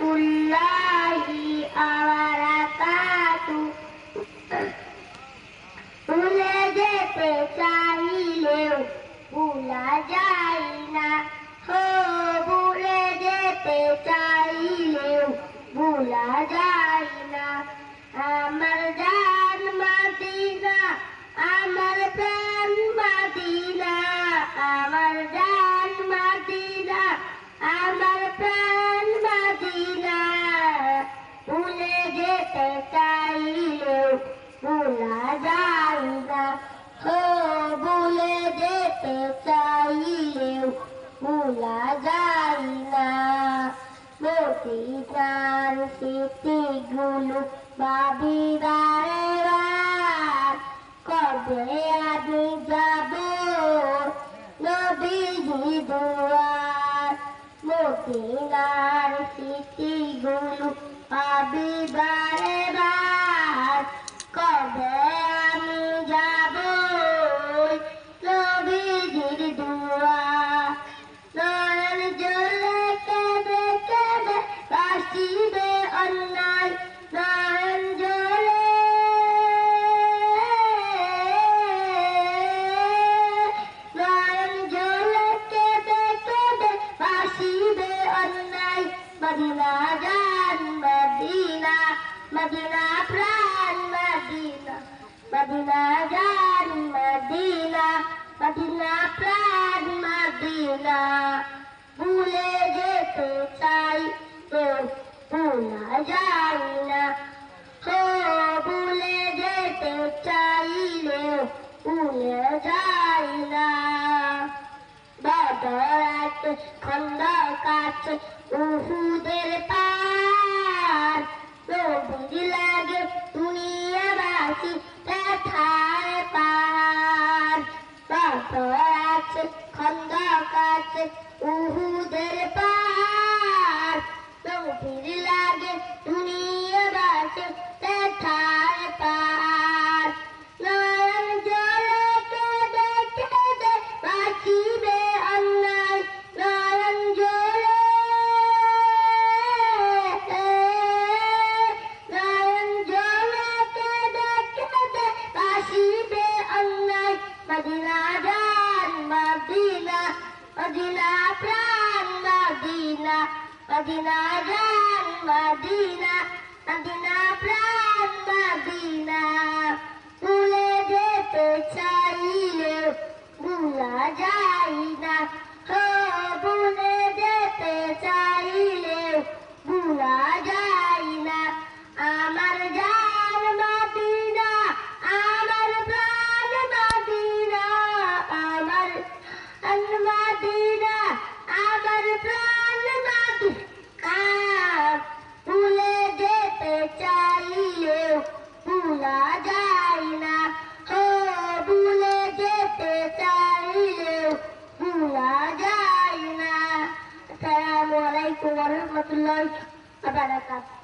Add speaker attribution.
Speaker 1: warahmatullahi wabarakatuh भूले जेते चाहिले भूला जाइना हो भूले जेते चाहिले अमर जान Medina Casalina, robule de pesaileu, ulazaina, motizaru fitigulu, babibareva, cordeia do sabor, no beijo do ar, motizaru Medina জান মদিনা মদিনা প্রাণ মদিনা ভুলে যেতে চাই তো ভুলা যায় না হো ভুলে যেতে চাইলেও ভুলে যায় না বদরাতে খন্দ কাছে উহুদের পার নবীর লাগে দুনিয়াবাসী বদরাতে খন্দ কাছে, উহুদের পার নবীর লাগে দুনিয়াবাসী ব্যথায় পার নয়ন জলে কেঁদে কেঁদে বাঁচিবে অন্যায়। নয়ন জলে নয়ন জলে কেঁদে কেঁদে বাঁচিবে অন্যায়। মদিনা মদিনা মদিনা প্রাণ, মদিনা মদিনা জান, মদিনা মদিনা প্রাণ, মদিনা। ভুলে যেতে চাইলেও ভুলা যায় वरहमतुल्लाहि व